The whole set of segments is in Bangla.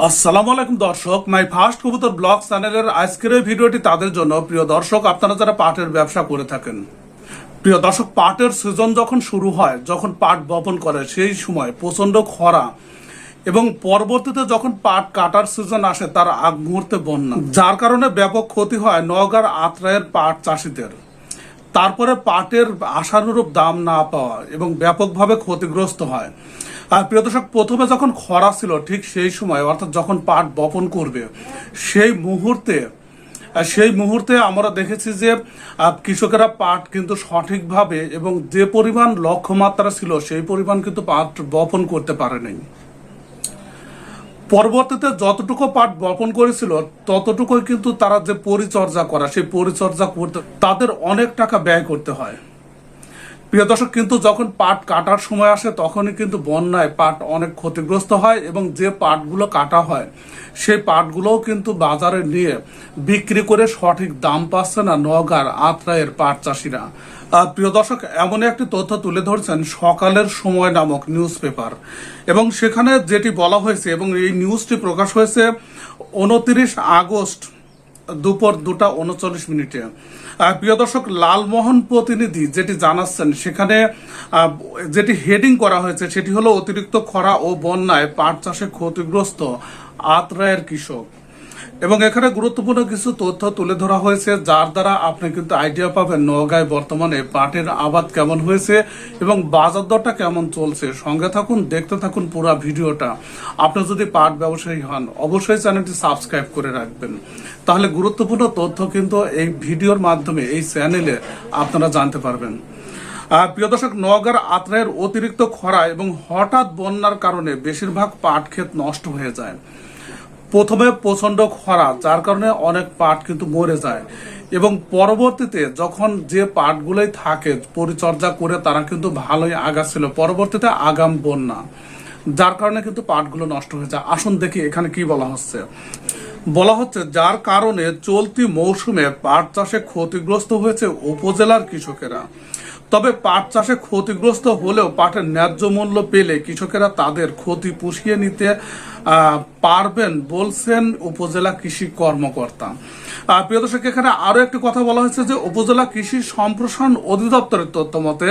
আসসালামু আলাইকুম দর্শক, মাই ফার্স্ট কবুতর ব্লগ চ্যানেলের আজকের এই ভিডিওটি তাদের জন্য। প্রিয় দর্শক, আপনারা যারা পাটের ব্যবসা করে থাকেন, প্রিয় দর্শক, পাটের সিজন যখন শুরু হয়, যখন পাট বপন করে, সেই সময় প্রচণ্ড খরা এবং পরবর্তীতে যখন পাট কাটার সিজন আসে, তার আগ মুহূর্তে বন্যা। যার কারণে ব্যাপক ক্ষতি হয় নওগাঁর আত্রায়ের পাট চাষিদের। তারপরে পাটের আশানুরূপ দাম না পাওয়া এবং ব্যাপকভাবে ক্ষতিগ্রস্ত হয়। আর প্রিয় দর্শক, প্রথমে যখন খরা ছিল, ঠিক সেই সময়, অর্থাৎ যখন পাট বপন করবে, সেই মুহূর্তে সেই মুহূর্তে আমরা দেখেছি যে কৃষকেরা পাট কিন্তু সঠিকভাবে এবং যে পরিমাণ লক্ষ্যমাত্রা ছিল, সেই পরিমাণ কিন্তু পাট বপন করতে পারেনি। পরবর্তীতে যতটুকু পাট বপন করেছিল, ততটুকুই কিন্তু তারা যে পরিচর্যা করা, সেই পরিচর্যা করতে, তাদের অনেক টাকা ব্যয় করতে হয়। প্রিয় দর্শক, কিন্তু যখন পাট কাটার সময় আসে, তখনই কিন্তু বন্যায় পাট অনেক ক্ষতিগ্রস্ত হয় এবং যে পাটগুলো কাটা হয়, সেই পাটগুলোও কিন্তু বাজারে নিয়ে বিক্রি করে সঠিক দাম পাচ্ছে না নগার আত্রায়ের পাট চাষিরা। প্রিয় দর্শক এমন একটি তথ্য তুলে ধরছেন সকালের সময় নামক নিউজ পেপার এবং সেখানে যেটি বলা হয়েছে এবং এই নিউজটি প্রকাশ হয়েছে উনত্রিশ আগস্ট দুপুর দুটা উনচল্লিশ মিনিটে। প্রিয় দর্শক, লালমোহন প্রতিনিধি যেটি জানাচ্ছেন, সেখানে যেটি হেডিং করা হয়েছে সেটি হলো অতিরিক্ত খরা ও বন্যায় পাট চাষে ক্ষতিগ্রস্ত আত্রায়ের কৃষক। এবং এখানে গুরুত্বপূর্ণ কিছু তথ্য তুলে ধরা হয়েছে, যার দ্বারা আপনি কিন্তু আইডিয়া পাবেন নওগাঁয় বর্তমানে পাটের আবাদ কেমন হয়েছে এবং বাজার দরটা কেমন চলছে। সঙ্গে থাকুন, দেখতে থাকুন পুরো ভিডিওটা। আপনি যদি পাট ব্যবসায়ী হন, অবশ্যই চ্যানেলটি সাবস্ক্রাইব করে রাখবেন। তাহলে গুরুত্বপূর্ণ তথ্য কিন্তু এই ভিডিওর মাধ্যমে, এই চ্যানেলে আপনারা জানতে পারবেন। প্রিয় দর্শক, নওগাঁর আত্রায়ের অতিরিক্ত খরা এবং হঠাৎ বন্যার কারণে বেশিরভাগ পাট ক্ষেত নষ্ট হয়ে যায়। প্রথমে প্রচণ্ড খরা, যার কারণে অনেক পাট কিন্তু মরে যায়। এবং পরবর্তীতে যখন যে পাটগুলোই থাকে পরিচর্যা করে, তারা কিন্তু ভালোই আগাচ্ছিল পরবর্তীতে আগাম বন্যা, যার কারণে কিন্তু পাটগুলো নষ্ট হয়ে যায়। আসুন দেখি এখানে কি বলা হচ্ছে। বলা হচ্ছে, যার কারণে চলতি মৌসুমে পাট চাষে ক্ষতিগ্রস্ত হয়েছে উপজেলার কৃষকেরা। তবে পাট চাষে ক্ষতিগ্রস্ত হলেও পাটের ন্যায্য মূল্য পেলে কৃষকেরা তাদের ক্ষতি পুষিয়ে নিতে পারবেন বলছেন উপজেলা কৃষি কর্মকর্তা। প্রিয় দর্শক, এখানে আরও একটি কথা বলা হয়েছে যে উপজেলা কৃষি সম্প্রসারণ অধিদপ্তরের তথ্য মতে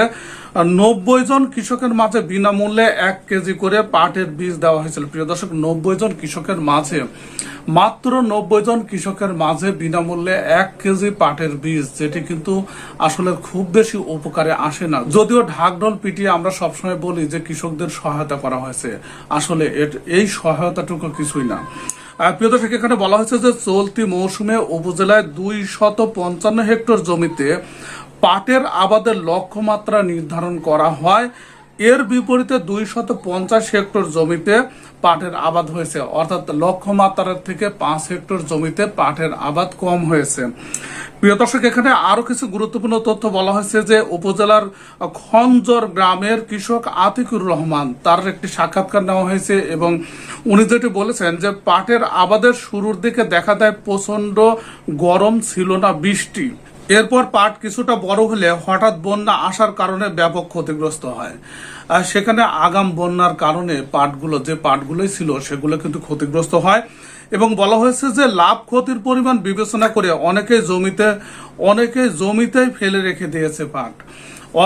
নব্বই জন কৃষকের মাঝে বিনামূল্যে এক কেজি করে পাটের বীজ দেওয়া হয়েছিল। প্রিয় দর্শক, নব্বই জন কৃষকের মাঝে, মাত্র নব্বই জন কৃষকের মাঝে বিনামূল্যে এক কেজি পাটের বীজ, যেটি কিন্তু আসলে খুব বেশি উপকারে আসে না। যদিও ঢাকঢোল পিটিয়ে আমরা সবসময় বলি যে কৃষকদের সহায়তা করা হয়েছে। আসলে এই এই সহায়তাটুকু কিছুই না। প্রিয় দর্শক, এখানে বলা হয়েছে যে চলতি মৌসুমে উপজেলায় দুই শত পঞ্চান্ন হেক্টর জমিতে পাটের আবাদের লক্ষ্যমাত্রা নির্ধারণ করা হয়। এর বিপরীতে দুই শত পঞ্চাশ হেক্টর জমিতে পাটের আবাদ হয়েছে। অর্থাৎ লক্ষ্যমাত্রার থেকে পাঁচ হেক্টর জমিতে পাটের আবাদ কম হয়েছে। প্রিয় দর্শক, এখানে আরও কিছু গুরুত্বপূর্ণ তথ্য বলা হয়েছে যে, উপজেলার খঞ্জর গ্রামের কৃষক আতিকুর রহমান তার একটি সাক্ষাৎকার নেওয়া হয়েছে এবং উনি যেটি বলেছেন যে, পাটের আবাদের শুরুর দিকে দেখা দেয় প্রচণ্ড গরম ছিল না, বৃষ্টি। এরপর পাট কিছুটা বড় হলে হঠাৎ বন্যা আসার কারণে ব্যাপক ক্ষতিগ্রস্ত হয়। আর সেখানে আগাম বন্যার কারণে পাটগুলো, যে পাটগুলোই ছিল, সেগুলো কিন্তু ক্ষতিগ্রস্ত হয় এবং বলা হয়েছে যে লাভ ক্ষতির পরিমাণ বিবেচনা করে অনেকে জমিতে অনেকে জমিতেই ফেলে রেখে দিয়েছে পাট।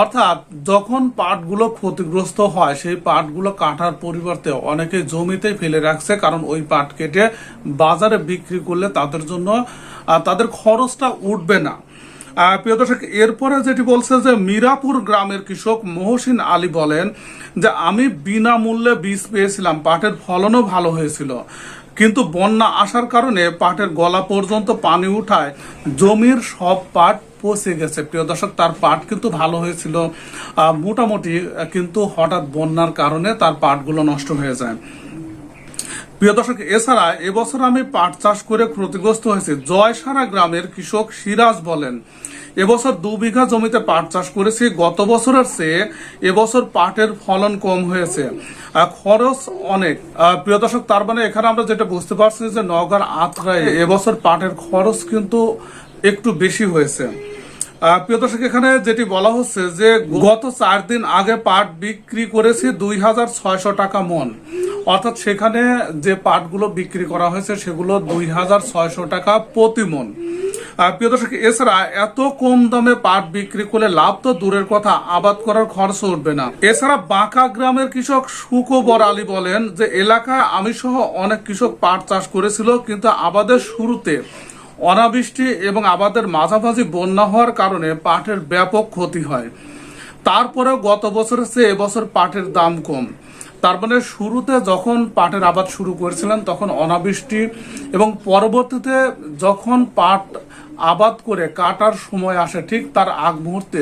অর্থাৎ যখন পাটগুলো ক্ষতিগ্রস্ত হয়, সেই পাটগুলো কাটার পরিবর্তে অনেকে জমিতেই ফেলে রাখছে কারণ ওই পাট কেটে বাজারে বিক্রি করলে তাদের জন্য তাদের খরচটা উঠবে না। প্রিয় দর্শক, এরপরে যেটি বলছে যে মিরাপুর গ্রামের কৃষক মহসিন আলী বলেন যে, আমি বিনামূল্যে বীজ পেয়েছিলাম, পাটের ফলনও ভালো হয়েছিল। কিন্তু বন্যা আসার কারণে পাটের গলা পর্যন্ত পানি উঠায়, জমির সব পাট পচে গেছে। প্রিয় দর্শক, তার পাট কিন্তু ভালো হয়েছিল। মোটামুটি, কিন্তু হঠাৎ বন্যার কারণে তার পাটগুলো নষ্ট হয়ে যায়। প্রিয় দর্শক, এছাড়া এবছর আমি পাট চাষ করে ক্ষতিগ্রস্ত হয়েছে। জয়সারা গ্রামের কৃষক সিরাজ বলেন এবছর দু বিঘা জমিতে পাট চাষ করেছি। গত বছরের চেয়ে এবছর পাটের ফলন কম হয়েছে। খরচ অনেক। প্রিয় দর্শক, তার মানে এখানে আমরা যেটা বুঝতে পারছি যে নগর আত্রায় এবছর পাটের খরচ কিন্তু একটু বেশি হয়েছে। প্রিয় দর্শক, এখানে যেটি বলা হচ্ছে যে গত চার দিন আগে পাট বিক্রি করেছি দুই হাজার ছয়শো টাকা মন। অর্থাৎ সেখানে যে পাটগুলো বিক্রি করা হয়েছে, সেগুলো দুই হাজার ছয়শো টাকা প্রতি মন। প্রিয় দর্শক, এছাড়া এত কম দামে পাট বিক্রি করলে লাভ তো দূরের কথা, আবাদ করার খরচ উঠবে না। এছাড়া বাঁকা গ্রামের কৃষক সুকবর আলী বলেন যে, এলাকায় আমি সহ অনেক কৃষক পাট চাষ করেছিল, কিন্তু আবাদের শুরুতে অনাবৃষ্টি এবং আবাদের মাঝামাঝি বন্যা হওয়ার কারণে পাটের ব্যাপক ক্ষতি হয়। তারপরেও গত বছরের চেয়ে এবছর পাটের দাম কম। তার মানে শুরুতে যখন পাটের আবাদ শুরু করেছিলেন, তখন অনাবৃষ্টি এবং পরবর্তীতে যখন পাট আবাদ করে কাটার সময় আসে, ঠিক তার আগ মুহূর্তে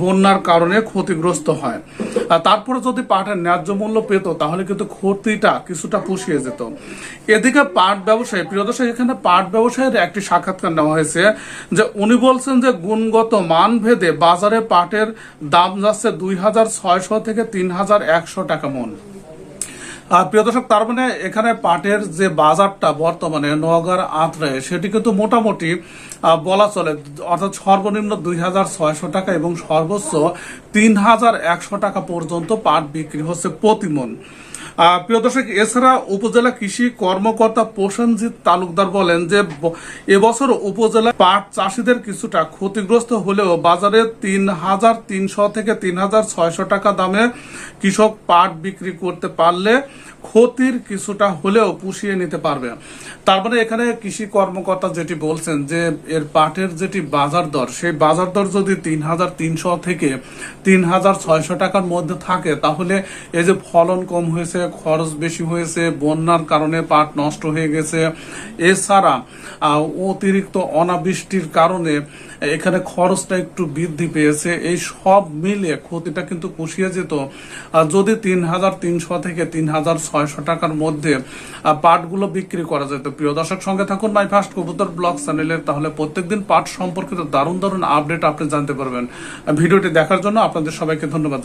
বন্যার কারণে ক্ষতিগ্রস্ত হয়। তারপরে যদি পাটের ন্যায্য মূল্য পেত, তাহলে কিন্তু ক্ষতিটা কিছুটা পুষিয়ে যেত। এদিকে পাট ব্যবসায়ী, প্রিয় দর্শক, এখানে পাট ব্যবসায়ীর একটি সাক্ষাৎকার নেওয়া হয়েছে যে উনি বলছেন যে গুণগত মান ভেদে বাজারে পাটের দাম যাচ্ছে দুই হাজার ছয়শো থেকে তিন হাজার একশো টাকা মন। প্রিয় দর্শক তার মানে এখানে পাটের যে বাজারটা বর্তমানে নওগাঁর আঁতরে সেটি কিন্তু মোটামুটি বলা চলে। অর্থাৎ সর্বনিম্ন দুই হাজার ছয়শো টাকা এবং সর্বোচ্চ তিন হাজার একশো টাকা পর্যন্ত পাট বিক্রি হচ্ছে প্রতি মন আহ, প্রিয় দর্শক, এছাড়া উপজেলা কৃষি কর্মকর্তা প্রসেনজিৎ তালুকদার বলেন যে এবছর উপজেলা পাট চাষিদের কিছুটা ক্ষতিগ্রস্ত হলেও বাজারে তিন হাজার তিনশো থেকে তিন হাজার ছয়শো টাকা দামে কৃষক পাট বিক্রি করতে পারলে ক্ষতির কিছুটা হলেও পুষিয়ে নিতে পারবে। তার মানে এখানে কৃষি কর্মকর্তা যেটি বলছেন যে, এর পাটের যেটি বাজার দর, সেই বাজার দর যদি তিন হাজার তিনশো থেকে তিন হাজার ছয়শো টাকার মধ্যে থাকে, তাহলে এই যে ফলন কম হয়েছে খরচ বেশি হয়েছে, বন্যার কারণে পাট নষ্ট হয়ে গেছে। এছাড়া অতিরিক্ত অনাবৃষ্টির কারণে এখানে খরচটা একটু বৃদ্ধি পেয়েছে। এই সব মিলে ক্ষতিটা কিন্তু পুষিয়ে যেত। যদি তিন হাজার তিনশো থেকে তিন হাজার ছয়শো টাকার মধ্যে পাটগুলো বিক্রি করা যেত। প্রিয় দর্শক, সঙ্গে থাকুন মাই ফার্স্ট কবুতর ব্লগ চ্যানেলের তাহলে প্রত্যেকদিন পাট সম্পর্কিত দারুণ দারুণ আপডেট আপনি জানতে পারবেন। ভিডিওটি দেখার জন্য আপনাদের সবাইকে ধন্যবাদ।